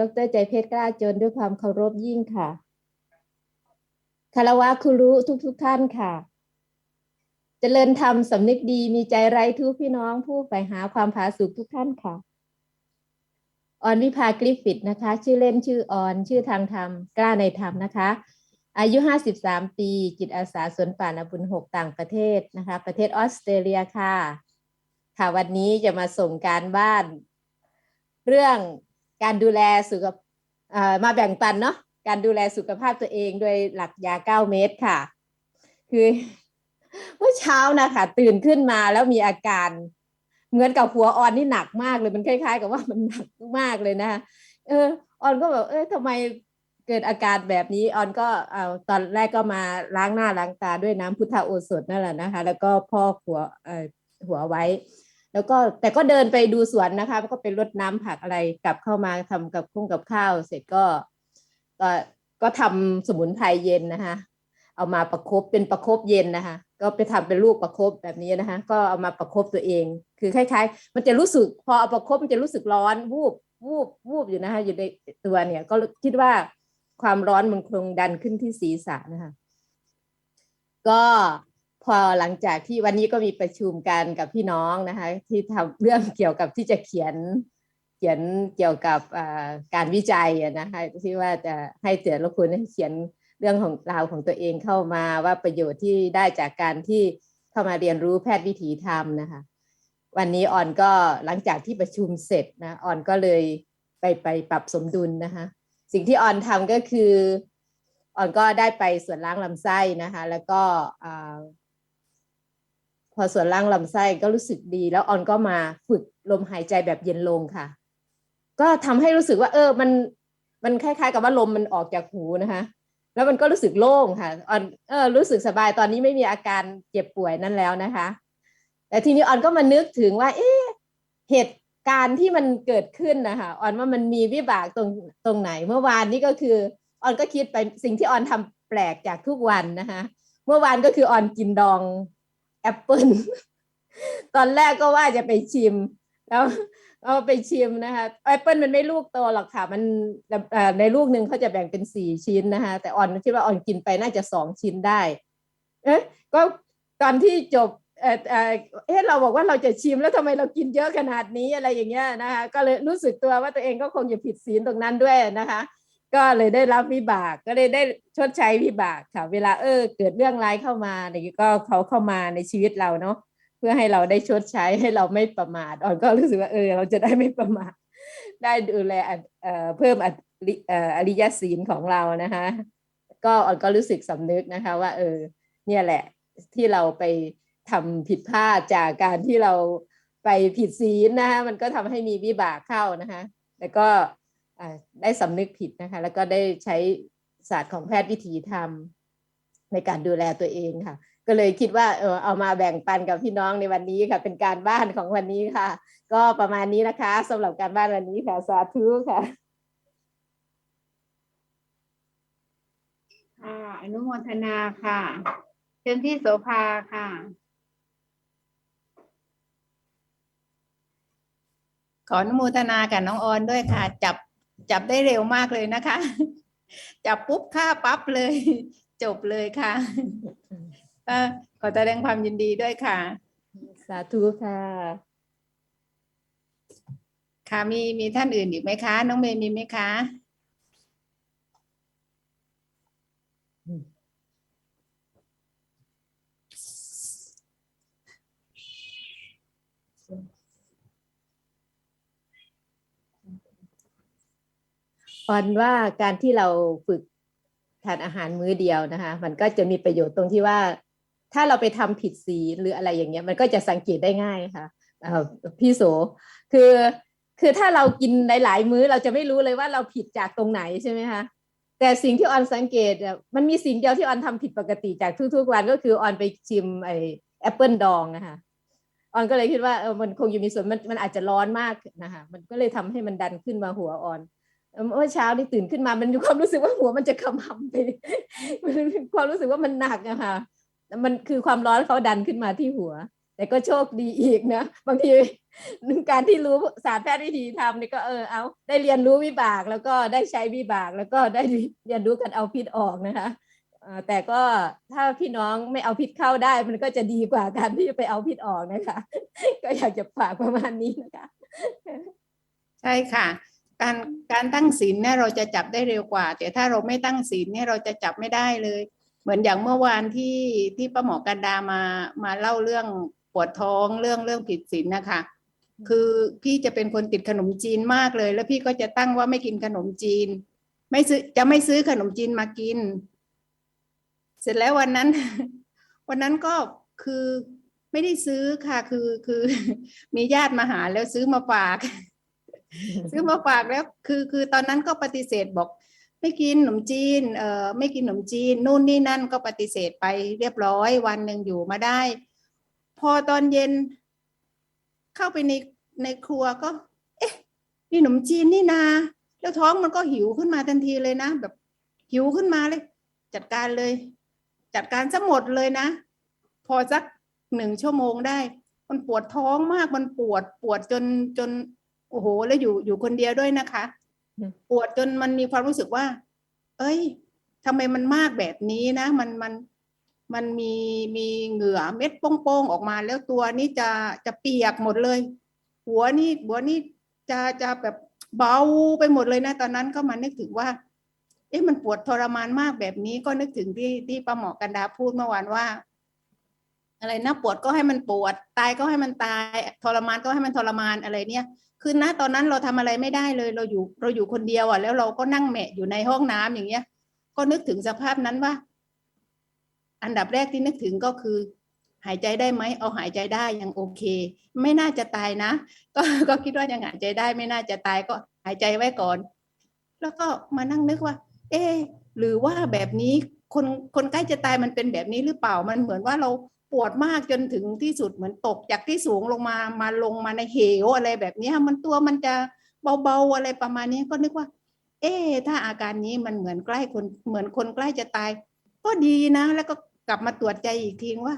ดรใจเพชรกล้าจนด้วยความเคารพยิ่งค่ะคารวะครูรู้ทุกทุกท่านค่ะเจริญธรรมสำนึกดีมีใจไร้ทุกพี่น้องผู้ใฝ่หาความผาสุกทุกท่านค่ะออนวิภากริฟฟิตนะคะ ชื่อเล่นชื่อออน ชื่อทางธรรม กล้าในธรรมนะคะ อายุ 53 ปี จิตอาสาสวนป่านาบุญหกต่างประเทศนะคะ ประเทศออสเตรเลียค่ะ ค่ะวันนี้จะมาส่งการบ้าน เรื่อง การดูแลสุขภาพมาแบ่งปันเนาะการดูแลสุขภาพตัวเองโดยหลักยา 9 เม็ดค่ะ คือเมื่อเช้านะคะตื่นขึ้นมาแล้วมีอาการ เหมือนกับหัวออนนี่หนักมากเลยมันคล้าย ๆ กับว่ามันหนักมากเลยนะคะเออออนก็แบบเออทำไมเกิดอาการแบบนี้ออนก็เอาตอนแรกก็มาล้างหน้าล้างตาด้วยน้ำพุทธโอสถนั่นแหละนะคะ แล้วก็พอกหัวเออหัวไว้ แล้วก็แต่ก็เดินไปดูสวนนะคะก็ไปรดน้ำผักอะไรกลับเข้ามาทำกับคุ้งกับข้าว เสร็จก็ก็ก็ทำสมุนไพรเย็นนะคะเอามาประคบเป็นประคบเย็นนะคะ ก็ไปทำเป็นลูกประคบแบบนี้นะคะ ก็เอามาประคบตัวเอง คือคล้ายๆ มันจะรู้สึกพอเอาประคบมันจะรู้สึกร้อนวูบวูบวูบอยู่นะคะ อยู่ในตัวเนี่ย ก็คิดว่าความร้อนมันคงดันขึ้นที่ศีรษะนะคะ ก็ พอหลังจากที่วันนี้ก็มีประชุมกันกับพี่น้องนะคะ ที่ทำเรื่องเกี่ยวกับที่จะเขียนเขียนเกี่ยวกับการวิจัยนะคะที่ว่าจะให้เสือละคุณให้เขียนเรื่องของราวของตัวเองเข้ามาว่าประโยชน์ที่ได้จากการที่เข้ามาเรียนรู้แพทย์วิถีธรรมนะคะ วันนี้ออนก็หลังจากที่ประชุมเสร็จนะออนก็เลยไปไปปรับสมดุลนะคะ สิ่งที่ออนทำก็คือออนก็ได้ไปส่วนล้างลำไส้นะคะ แล้วก็ พอส่วนล่างลำไส้ก็รู้สึกดี แล้วออนก็มาฝึกลมหายใจแบบเย็นลงค่ะ ก็ทำให้รู้สึกว่า เออมันมันคล้ายๆ กับว่าลมมันออกจากหูนะคะ แล้วมันก็รู้สึกโล่งค่ะออนเออรู้สึกสบายตอนนี้ไม่มีอาการเจ็บป่วยนั่นแล้วนะคะ แต่ทีนี้ออนก็มานึกถึงว่า เอ๊ะเหตุการณ์ที่มันเกิดขึ้นนะคะออนว่ามันมีวิบากตรงตรงไหน เมื่อวานนี้ก็คือออนก็คิดไปสิ่งที่ออนทำแปลกจากทุกวันนะคะ เมื่อวานก็คือออนกินดอง แอปเปิลตอนแรกก็ว่าจะไปชิม แล้วเอาไปชิมนะคะแอปเปิลมันไม่ลูกโตหรอกค่ะ มันในลูกหนึ่งเขาจะแบ่งเป็นสี่ชิ้นนะคะ แต่ออนคิดว่าออนกินไปน่าจะสองชิ้นได้ เอ๊ะก็ตอนที่จบเออเอ๊ะเราบอกว่าเราจะชิมแล้วทำไมเรากินเยอะขนาดนี้อะไรอย่างเงี้ยนะคะ ก็เลยรู้สึกตัวว่าตัวเองก็คงจะผิดศีลตรงนั้นด้วยนะคะ ก็เลยได้รับวิบากก็เลยได้ชดใช้วิบากค่ะ เวลาเออ เกิดเรื่องร้ายเข้ามาเนี่ยก็เขาเข้ามาในชีวิตเราเนาะเพื่อให้เราได้ชดใช้ให้เราไม่ประมาทอ่อนก็รู้สึกว่าเออ เราจะได้ไม่ประมาทได้ดูแลเอ่อเพิ่มอริยศีลของเรานะคะ ก็อ่อนก็รู้สึกสำนึกนะคะ ว่า เออ เนี่ยแหละที่เราไปทำผิดพลาดจากการที่เราไปผิดศีลนะคะมันก็ทำให้มีวิบากเข้านะคะแล้วก็ ได้สำนึกผิดนะคะ แล้วก็ได้ใช้ศาสตร์ของแพทย์วิถีธรรมในการดูแลตัวเองค่ะ ก็เลยคิดว่าเออเอามาแบ่งปันกับพี่น้องในวันนี้ค่ะ เป็นการบ้านของวันนี้ค่ะ ก็ประมาณนี้นะคะสำหรับการบ้านวันนี้ค่ะสาธุค่ะค่ะอนุโมทนาค่ะเชิญพี่โสภาค่ะ ขออนุโมทนากับน้องออนด้วยค่ะ จับ จับได้เร็วมากเลยนะคะ จับปุ๊บฆ่าปั๊บเลย จบเลยค่ะก็ขอแสดงความยินดีด้วยค่ะ สาธุค่ะ ค่ะมีมีท่านอื่นอีกไหมคะ น้องเมย์มีไหมคะ ออนว่าการที่เราฝึกทานอาหารมื้อเดียวนะคะ มันก็จะมีประโยชน์ตรงที่ว่า ถ้าเราไปทำผิดศีหรืออะไรอย่างเงี้ย มันก็จะสังเกตได้ง่ายค่ะพี่โสคือคือถ้าเรากินหลาย ๆ มื้อเราจะไม่รู้เลยว่าเราผิดจากตรงไหนใช่ไหมคะแต่สิ่งที่ออนสังเกตมันมีสิ่งเดียวที่ออนทำผิดปกติจากทุก ๆ วันก็คือออนไปชิมไอแอปเปิลดองนะคะออนก็เลยคิดว่าเออมันคงอยู่มีส่วนมันมันอาจจะร้อนมากนะคะมันก็เลยทำให้มันดันขึ้นมาหัวออน เมื่อเช้านี่ตื่นขึ้นมามันมีความรู้สึกว่าหัวมันจะขมำไปมันความรู้สึกว่ามันหนักอะค่ะมันคือความร้อนเขาดันขึ้นมาที่หัว แต่ก็โชคดีอีกนะบางทีการที่รู้ศาสตร์แพทย์วิธีทำนี่ก็เออเอา ได้เรียนรู้วิบากแล้วก็ได้ใช้วิบากแล้วก็ได้เรียนรู้การเอาพิษออกนะคะแต่ก็ถ้าพี่น้องไม่เอาพิษเข้าได้ มันก็จะดีกว่าการที่ไปเอาพิษออกนะคะ ก็อยากจะฝากประมาณนี้นะคะ ใช่ค่ะ การการตั้งศีลเนี่ยเราจะจับได้เร็วกว่า แต่ถ้าเราไม่ตั้งศีลเนี่ยเราจะจับไม่ได้เลย เหมือนอย่างเมื่อวานที่ที่ป้าหมอกันดามามาเล่าเรื่องปวดท้องเรื่องเรื่องผิดศีลนะคะ คือพี่จะเป็นคนติดขนมจีนมากเลย แล้วพี่ก็จะตั้งว่าไม่กินขนมจีน ไม่ซื้อจะไม่ซื้อขนมจีนมากิน เสร็จแล้ววันนั้น วันนั้นก็คือไม่ได้ซื้อค่ะ คือคือมีญาติมาหาแล้วซื้อมาฝาก ซื้อมาฝากแล้วคือคือตอนนั้นก็ปฏิเสธบอก ไม่กินขนมจีนเอ่อไม่กินขนมจีนนู่นนี่นั่นก็ปฏิเสธไปเรียบร้อยวันหนึ่งอยู่มาได้ พอตอนเย็น เข้าไปในในครัวก็ เอ๊ะนี่ขนมจีนนี่นา แล้วท้องมันก็หิวขึ้นมาทันทีเลยนะ แบบหิวขึ้นมาเลย จัดการเลย จัดการซะหมดเลยนะ พอสักหนึ่งชั่วโมงได้ มันปวดท้องมากมันปวดปวดจนจน โอ้โห แล้วอยู่อยู่คนเดียวด้วยนะคะอืมปวดจนมันมีความรู้สึกว่า เอ้ยทำไมมันมากแบบนี้นะ มันมันมันมีมีเหงื่อเม็ดโป้งๆออกมา แล้วตัวนี่จะจะเปียกหมดเลย หัวนี่หัวนี่จะจะแบบเบาไปหมดเลยนะ ตอนนั้นก็มานึกถึงว่า เอ๊ะมันปวดทรมานมากแบบนี้ก็นึกถึงที่ที่ป้าหมอกันดาพูดเมื่อวานว่า อะไรนะปวดก็ให้มันปวด ตายก็ให้มันตาย ทรมานก็ให้มันทรมานอะไรเนี่ย คือณตอนนั้นเราทำอะไรไม่ได้เลยเราอยู่เราอยู่คนเดียวอะแล้วเราก็นั่งแหมะอยู่ในห้องน้ำอย่างเงี้ย ก็นึกถึงสภาพนั้นว่า อันดับแรกที่นึกถึงก็คือ หายใจได้ไหมเอาหายใจได้ยังโอเค ไม่น่าจะตายนะ ก็ก็คิดว่ายังหายใจได้ไม่น่าจะตายก็หายใจไว้ก่อน แล้วก็มานั่งนึกว่า เอ๊หรือว่าแบบนี้คนคนใกล้จะตายมันเป็นแบบนี้หรือเปล่ามันเหมือนว่าเรา ปวดมากจนถึงที่สุดเหมือนตกจากที่สูงลงมามาลงมาในเหวอะไรแบบนี้มันตัวมันจะเบาๆอะไรประมาณนี้ก็นึกว่า เอ๊ถ้าอาการนี้มันเหมือนใกล้คนเหมือนคนใกล้จะตาย ก็ดีนะ แล้วก็กลับมาตรวจใจอีกทีว่า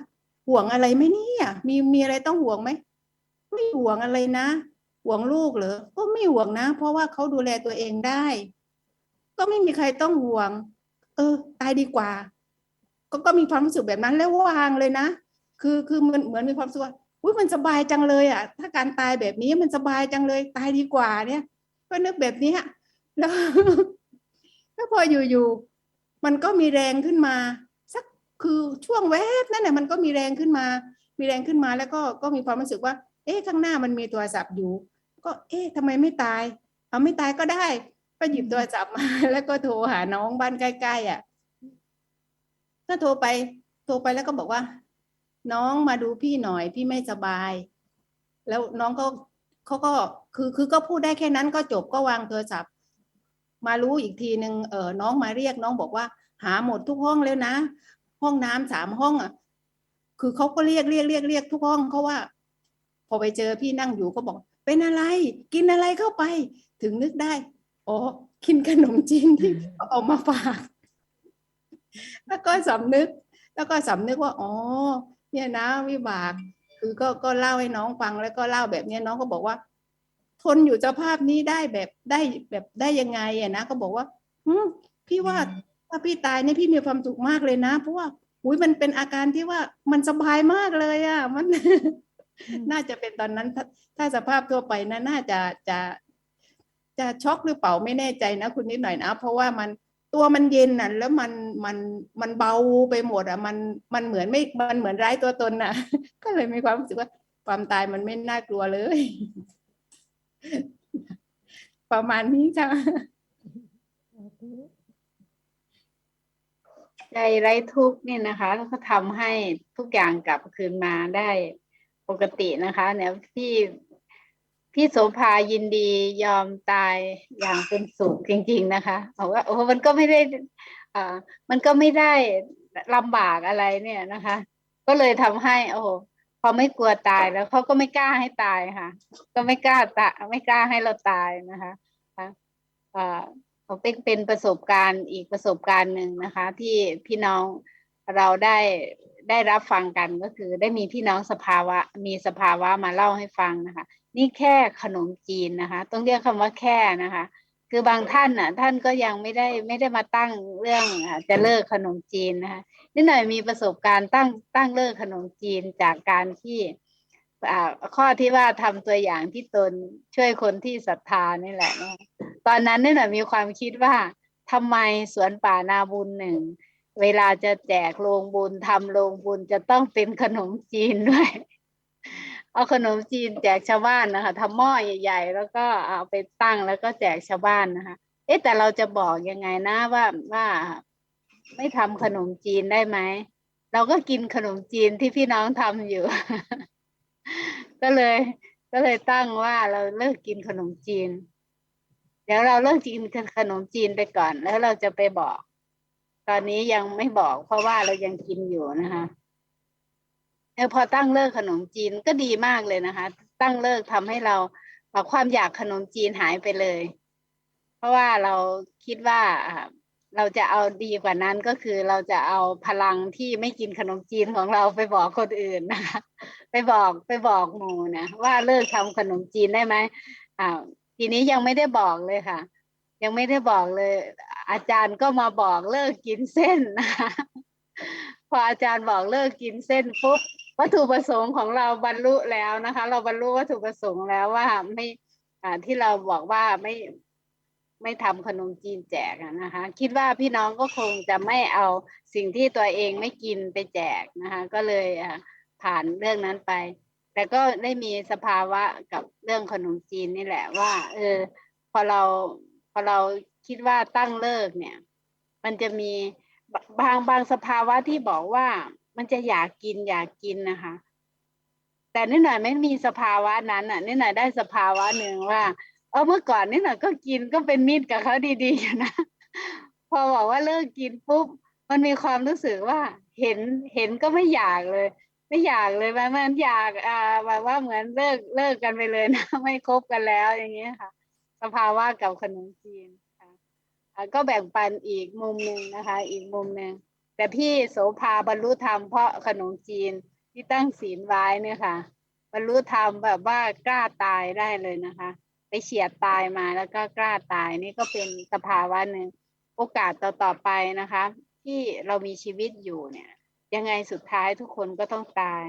ห่วงอะไรไหมเนี่ยมีมีอะไรต้องห่วงไหมไม่ห่วงอะไรนะ ห่วงลูกเหรอก็ไม่ห่วงนะ เพราะว่าเขาดูแลตัวเองได้ ก็ไม่มีใครต้องห่วง เออ ตายดีกว่า ก็ก็มีความรู้สึกแบบนั้นแล้ววางเลยนะ คือคือมันเหมือนมีความรู้สึกว่าอุ้ยมันสบายจังเลยอะ ถ้าการตายแบบนี้มันสบายจังเลยตายดีกว่า เนี่ย ก็นึกแบบนี้แล้วแล้วพออยู่ๆมันก็มีแรงขึ้นมา สักคือช่วงแวบนั่นแหละมันก็มีแรงขึ้นมา มีแรงขึ้นมาแล้วก็ก็มีความรู้สึกว่า เอ๊ะข้างหน้ามันมีโทรศัพท์อยู่ ก็ เอ๊ะทำไมไม่ตาย เอาไม่ตายก็ได้ก็หยิบโทรศัพท์มา แล้วก็โทรหาน้องบ้านใกล้ๆอะก็โทรไป โทรไปแล้วก็บอกว่า น้องมาดูพี่หน่อยพี่ไม่สบาย แล้วน้องก็เขาก็คือคือก็พูดได้แค่นั้นก็จบก็วางโทรศัพท์ มารู้อีกทีหนึ่งเออน้องมาเรียกน้องบอกว่า หาหมดทุกห้องแล้วนะ ห้องน้ำสามห้องอะ คือเขาก็เรียกเรียกเรียกเรียกทุกห้องเขาว่า พอไปเจอพี่นั่งอยู่ก็บอก เป็นอะไร กินอะไรเข้าไป ถึงนึกได้อ๋อกินขนมจีนที่เอามาฝาก แล้วก็สำนึก แล้วก็สำนึกว่า อ๋อ เนี่ยนะวิบากคือก็ก็เล่าให้น้องฟังแล้วก็เล่าแบบเนี้ยน้องก็บอกว่า ทนอยู่สภาพนี้ได้แบบได้แบบได้ยังไงอะนะก็บอกว่าอืมพี่ว่าถ้าพี่ตายเนี่ยพี่มีความสุขมากเลยนะ เพราะว่าอุ้ยมันเป็นอาการที่ว่ามันสบายมากเลยอะมัน น่าจะเป็นตอนนั้นถ้าถ้าสภาพทั่วไปนะน่าจะจะจะช็อกหรือเปล่าไม่แน่ใจนะ คุณนิดหน่อยนะ เพราะว่ามัน ตัวมันเย็นน่ะแล้วมันมันมันเบาไปหมดอะมันมันเหมือนไม่มันเหมือนไร้ตัวตนน่ะ ก็เลยมีความรู้สึกว่า ความตายมันไม่น่ากลัวเลย ประมาณนี้จ้ะใจไร้ทุกข์เนี่ยนะคะก็ทำให้ทุกอย่างกลับคืนมาได้ปกตินะคะ เนี่ยพี่ พี่โสภายินดียอมตายอย่างเป็นสุขจริง ๆ นะคะบอกว่าโอ้มันก็ไม่ได้อ่ามันก็ไม่ได้ลำบากอะไรเนี่ยนะคะ ก็เลยทำให้ โอ้โหพอไม่กลัวตายแล้วเขาก็ไม่กล้าให้ตายค่ะ ก็ไม่กล้าตะไม่กล้าให้เราตายนะคะอ่าเขาเป็นเป็นประสบการณ์อีกประสบการณ์หนึ่งนะคะ ที่พี่น้องเราได้ได้รับฟังกันก็คือ ได้มีพี่น้องสภาวะ มีสภาวะมาเล่าให้ฟังนะคะ นี่แค่ขนมจีนนะคะ ต้องเรียกคำว่าแค่นะคะ คือบางท่านน่ะ ท่านก็ยังไม่ได้ไม่ได้มาตั้งเรื่องอะจะเลิกขนมจีนนะคะนิดหน่อยมีประสบการณ์ตั้งตั้งเลิกขนมจีนจากการที่อ่าข้อที่ว่าทำตัวอย่างที่ตนช่วยคนที่ศรัทธานี่แหละนะคะตอนนั้นนิดหน่อยมีความคิดว่าทำไมสวนป่านาบุญหนึ่งเวลาจะแจกโรงบุญทำโรงบุญจะต้องเป็นขนมจีนด้วย เอาขนมจีนแจกชาวบ้านนะคะทำหม้อใหญ่ๆ แล้วก็เอาไปตั้งแล้วก็แจกชาวบ้านนะคะ เอ๊ะแต่เราจะบอกยังไงนะว่าว่าไม่ทำขนมจีนได้ไหมเราก็กินขนมจีนที่พี่น้องทำอยู่ ก็เลย ก็เลยตั้งว่าเราเลิกกินขนมจีน เดี๋ยวเราเลิกกินขนมจีนไปก่อน แล้วเราจะไปบอก ตอนนี้ยังไม่บอกเพราะว่าเรายังกินอยู่นะคะ เออพอตั้งเลิกขนมจีนก็ดีมากเลยนะคะ ตั้งเลิกทำให้เราเอาความอยากขนมจีนหายไปเลย เพราะว่าเราคิดว่าเราจะเอาดีกว่านั้นก็คือเราจะเอาพลังที่ไม่กินขนมจีนของเราไปบอกคนอื่นนะคะ ไปบอกไปบอกหมูนะว่าเลิกทำขนมจีนได้ไหมอ่าทีนี้ยังไม่ได้บอกเลยค่ะ ยังไม่ได้บอกเลย อาจารย์ก็มาบอกเลิกกินเส้นนะคะพออาจารย์บอกเลิกกินเส้นปุ๊บ วัตถุประสงค์ของเราบรรลุแล้วนะคะ เราบรรลุวัตถุประสงค์แล้วว่าไม่อ่าที่เราบอกว่าไม่ไม่ทำขนมจีนแจกนะคะ คิดว่าพี่น้องก็คงจะไม่เอาสิ่งที่ตัวเองไม่กินไปแจกนะคะ ก็เลยผ่านเรื่องนั้นไป แต่ก็ได้มีสภาวะกับเรื่องขนมจีนนี่แหละว่า เออ พอเราพอเราคิดว่าตั้งเลิกเนี่ย มันจะมีบางบางสภาวะที่บอกว่า มันจะอยากกินอยากกินนะคะ แต่นิดหน่อยไม่มีสภาวะนั้นอะนิดหน่อยได้สภาวะหนึ่งว่า เออเมื่อก่อนนิดหน่อยก็กินก็เป็นมิตรกับเขาดีๆอยู่นะพอบอกว่าเลิกกินปุ๊บมันมีความรู้สึกว่าเห็นเห็นก็ไม่อยากเลย ไม่อยากเลยมันมันอยากอ่าแบบว่าเหมือนเลิกเลิกกันไปเลยนะไม่คบกันแล้วอย่างเงี้ยค่ะ สภาวะกับขนมจีนค่ะก็แบ่งปันอีกมุมหนึ่งนะคะ อีกมุมหนึ่ง แต่พี่โสภาบรรลุธรรมเพราะขนมจีนที่ตั้งศีลไว้เนี่ยค่ะ บรรลุธรรมแบบว่ากล้าตายได้เลยนะคะ ไปเฉียดตายมาแล้วก็กล้าตายนี่ก็เป็นสภาวะหนึ่งโอกาสต่อต่อไปนะคะ ที่เรามีชีวิตอยู่เนี่ย ยังไงสุดท้ายทุกคนก็ต้องตาย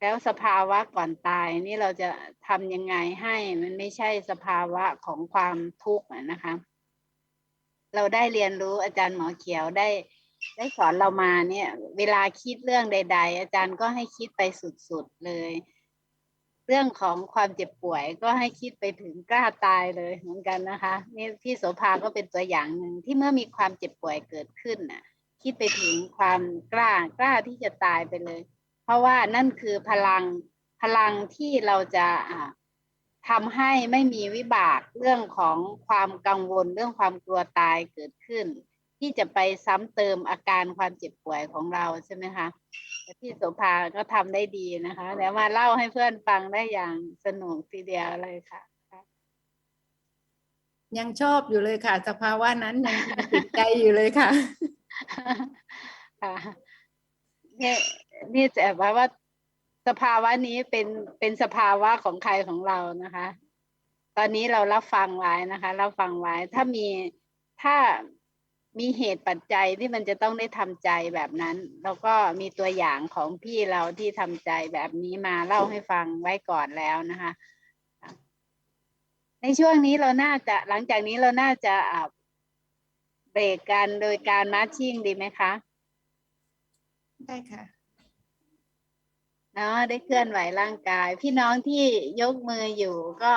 แล้วสภาวะก่อนตายนี่เราจะทำยังไงให้มันไม่ใช่สภาวะของความทุกข์นะคะ เราได้เรียนรู้อาจารย์หมอเขียวได้ ได้สอนเรามาเนี่ย เวลาคิดเรื่องใด ๆ อาจารย์ก็ให้คิดไปสุดๆเลย เรื่องของความเจ็บป่วยก็ให้คิดไปถึงกล้าตายเลยเหมือนกันนะคะนี่พี่โสภาก็เป็นตัวอย่างหนึ่งที่เมื่อมีความเจ็บป่วยเกิดขึ้นน่ะ คิดไปถึงความกล้ากล้าที่จะตายไปเลย เพราะว่านั่นคือพลังพลังที่เราจะอ่าทำให้ไม่มีวิบากเรื่องของความกังวลเรื่องความกลัวตายเกิดขึ้น ที่จะไปซ้ำเติมอาการความเจ็บป่วยของเราใช่ไหมคะแต่พี่โสภาก็ทำได้ดีนะคะเดี๋ยวมาเล่าให้เพื่อนฟังได้อย่างสนุกทีเดียวเลยค่ะ ยังชอบอยู่เลยค่ะ สภาวะนั้นยังติดใจอยู่เลยค่ะค่ะนี่นี่จะว่าว่าสภาวะนี้เป็นเป็นสภาวะของใครของเรานะคะ ตอนนี้เรารับฟังไว้นะคะ รับฟังไว้ ถ้ามีถ้า มีเหตุปัจจัยที่มันจะต้องได้ทำใจแบบนั้น แล้วก็มีตัวอย่างของพี่เราที่ทำใจแบบนี้มาเล่าให้ฟังไว้ก่อนแล้วนะคะ ในช่วงนี้เราน่าจะหลังจากนี้เราน่าจะอ่าเบรกกันโดยการมาร์ชชิ่งดีไหมคะ ได้ค่ะเนาะได้เคลื่อนไหวร่างกาย พี่น้องที่ยกมืออยู่ก็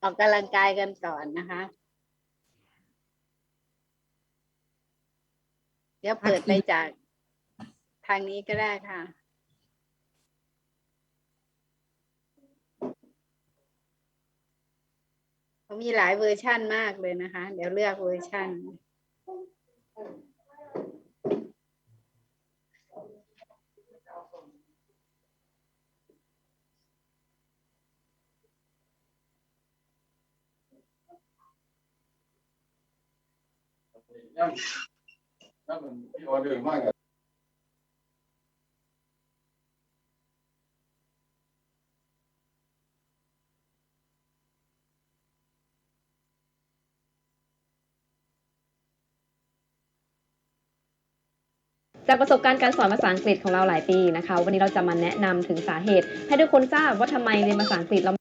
ออกกำลังกายกันก่อนนะคะ เดี๋ยวเปิดไปจากทางนี้ก็ได้ค่ะ มีหลายเวอร์ชั่นมากเลยนะคะ เดี๋ยวเลือกเวอร์ชั่น จากประสบการณ์การสอนภาษาอังกฤษของเราหลายปีนะคะ วันนี้เราจะมาแนะนำถึงสาเหตุ ให้ทุกคนทราบว่าทำไมเรียนภาษาอังกฤษเรา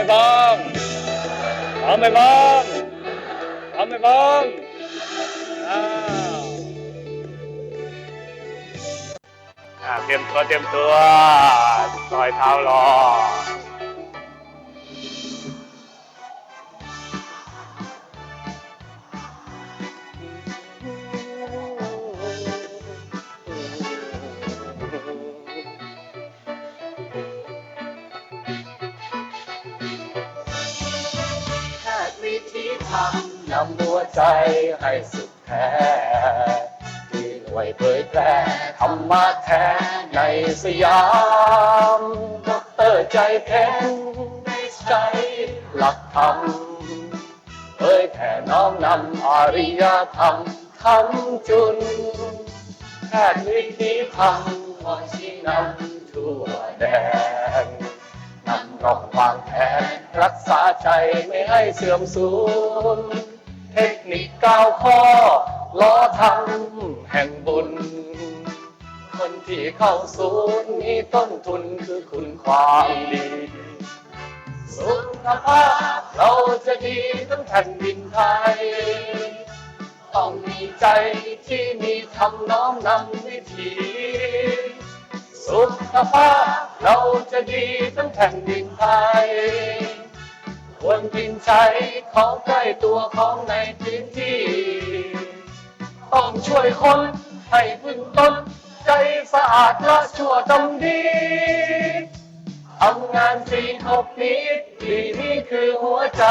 ไหมบอมพร้อมไหมบอมพร้อมไปบอมอ้าวอ่าเตรียมตัวเตรียมตัวซอยเท้ารอ ใจให้สุดแท้ที่หน่วยเผยแพร่ธรรมะแท้ในสยามดอกเตอร์ใจเพ้นได้ใช้หลักธรรมเผยแผ่น้อมนำอริยธรรมคำจุนแพทย์วิธีทำคอยชี้นำทั่วแดนนำรองวางแผนรักษาใจไม่ให้เสื่อมสูญ คนิคก้าวข้อล้อทำแห่งบุญ คนที่เข้าศูนย์มีต้นทุนคือคุณความดี สุขภาพเราจะดีทั้งแผ่นดินไทย ต้องมีใจที่มีทำน้อมนำวิถีสุขภาพเราจะดีทั้งแผ่นดินไทย ควรกินใช้ของใกล้ตัวของในพื้นที่ ต้องช่วยคนให้พึ่งตนใจสะอาดและชั่วทำดีทำงานฟรีทบนิดดีนี่คือหัวใจ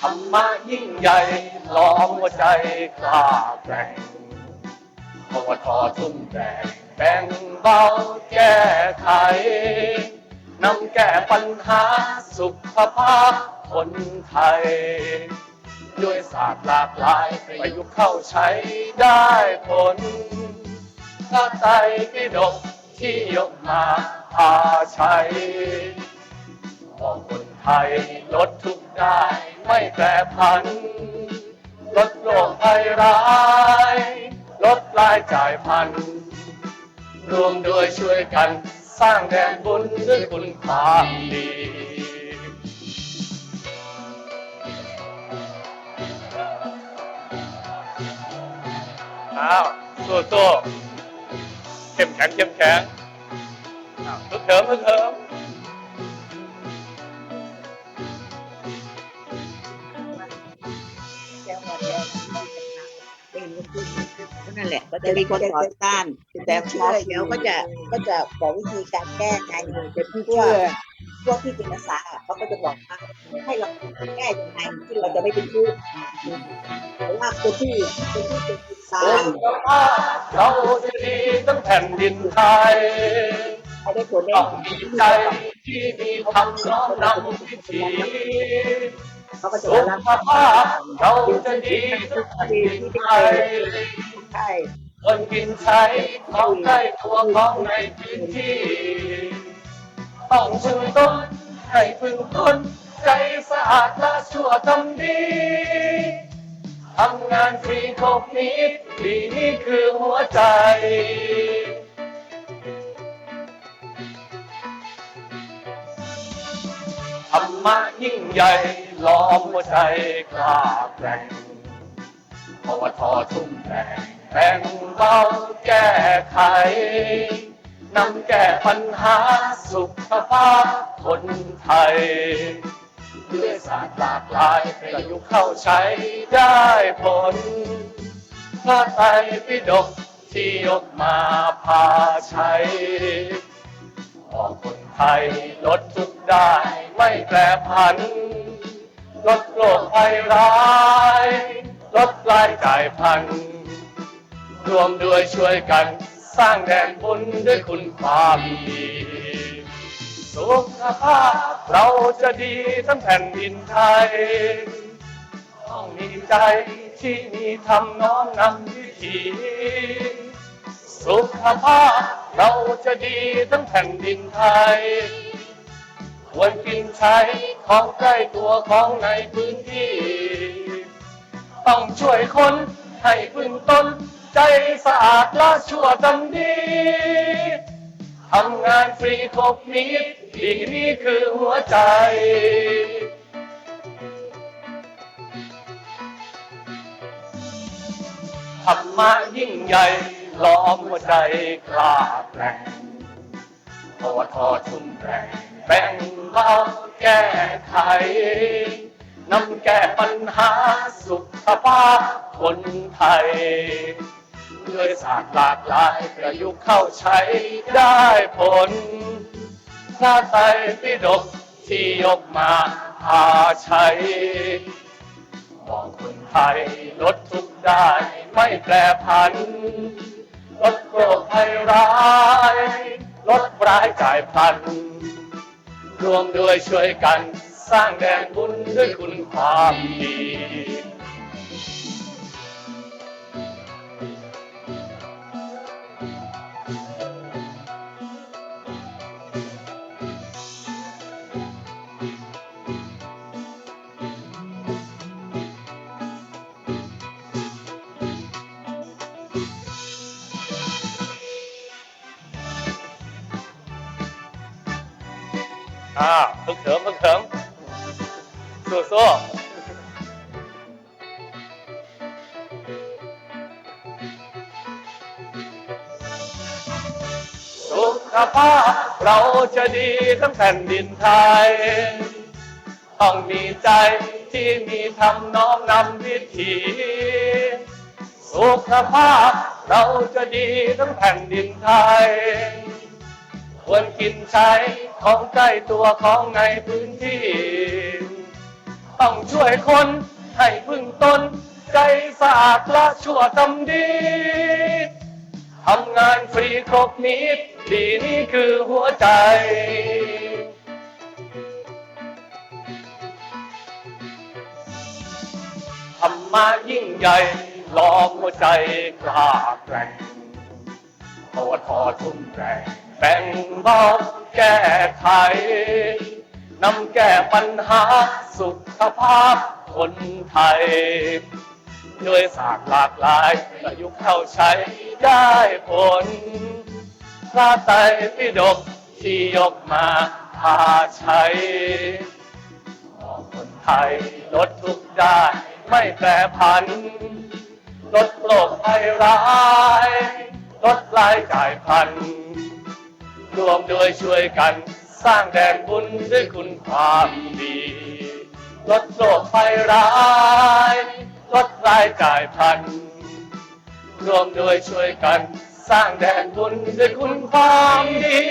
ธรรมะยิ่งใหญ่ล้อมหัวใจกล้าแกร่งพวททุ่มแรง แบ่งเบาแก้ไขนำแก้ปัญหาสุขภาพคนไทย ด้วยศาสตร์หลากหลายประยุกต์เข้าใช้ได้ผลพระไตรปิฎกที่ยกมาพาใช้ของคนไทยลดทุกข์ได้ไม่แปรผัน ลดโรคภัยร้าย ลดรายจ่ายพัน รวมด้วยช่วยกัน สร้างแดนบุญด้วยคุณความดีอ้าวสู้สู้เข้มแข็งเข้มแข็งอ้าวฮึกเหิมฮึกเหิมนั่น แหละ ก็จะมีคนต่อต้านแต่เชื่อเดี๋ยวก็จะก็จะบอกวิธีการแก้ไงเดี๋ยวพี่เชื่อพวกที่เป็นภาษาเขาก็จะบอกว่าให้เราแก้ยังไงที่เราจะไม่เป็นทุกข์แต่ว่าคนที่คนที่เป็นภาษาสุขภาพเราจะดีทั้งแผ่นดินไทยให้ได้ผลได้ต้องมีใจที่มีธรรมน้อมนำวิถีเขาก็จะสุรับขภาพเราจะดีทั้งแผ่นดินไทย ใช่ คนกินใช้ของใกล้ตัวของในพื้นที่ ต้องช่วยต้นให้พึ่งต้นใจสะอาดละชั่วทำดีทำงานฟรีครบนิดดีนี่คือหัวใจ ธรรมะยิ่งใหญ่ล้อมหัวใจกล้าแกร่งพวทอทุ่มแรง แบ่งเบาแก้ไขนำแก้ปัญหาสุขภาพคนไทยด้วยศาสตร์หลากหลายประยุกต์เข้าใช้ได้ผลพระไตรปิฎกที่ยกมาพาใช้บอกคนไทยลดทุกข์ได้ไม่แปรผัน ลดโรคภัยร้าย ลดรายจ่ายพัน รวมด้วยช่วยกัน สร้างแดนบุญด้วยคุณความดี สุขภาพเราจะดีทั้งแผ่นดินไทย ต้องมีใจที่มีธรรมน้อมนำวิถีสสุขภาพเราจะดีทั้งแผ่นดินไทย ควรกินใช้ของใกล้ตัวของในพื้นที่ ต้องช่วยคนให้พึ่งตน ใจสะอาดและชั่วทำดีทำงานฟรีครบนิดดีนี่คือหัวใจธรรมะยิ่งใหญ่ล้อมหัวใจกล้าแกร่งพอทอชุ่มแรงแบ่งเบาแก้ไขนำแก้ปัญหาสุขภาพคนไทย ด้วยศาสตร์หลากหลายประยุกต์เข้าใช้ได้ผลพระไตรปิฎกที่ยกมาพาใช้มองคนไทยลดทุกข์ได้ไม่แปรผัน ลดโรคภัยร้าย ลดรายจ่ายพัน รวมด้วยช่วยกันสร้างแดนบุญด้วยคุณความดี อ่าพึกเถิมพึกเถิมสู้สู้สุขภาพเราจะดีทั้งแผ่นดินไทย ต้องมีใจที่มีธรรมน้อมนำวิถีสุขภาพเราจะดีทั้งแผ่นดินไทย ควรกินใช้ ของใกล้ตัวของในพื้นที่ ต้องช่วยคนให้พึ่งตน ใจสะอาดละชั่วทำดีทำงานฟรีครบนิดดีนี่คือหัวใจธรรมะยิ่งใหญ่ล้อมหัวใจกล้าแกร่งโทษทอทุ่มแรง แบ่งเบาแก้ไขนำแก้ปัญหาสุขภาพคนไทย ด้วยศาสตร์หลากหลายประยุกต์เข้าใช้ได้ผลพระไตรปิฎกที่ยกมาพาใช้บอกคนไทยลดทุกข์ได้ไม่แปรผัน ลดโรคภัยร้าย ลดรายจ่ายพัน รวมโดวยช่วยกัน สร้างแดนบุญด้วยคุณความดี ลดโรคภัยร้าย ลดรายจ่ายพัน รวมโดวยช่วยกัน สร้างแดนบุญด้วยคุณความดี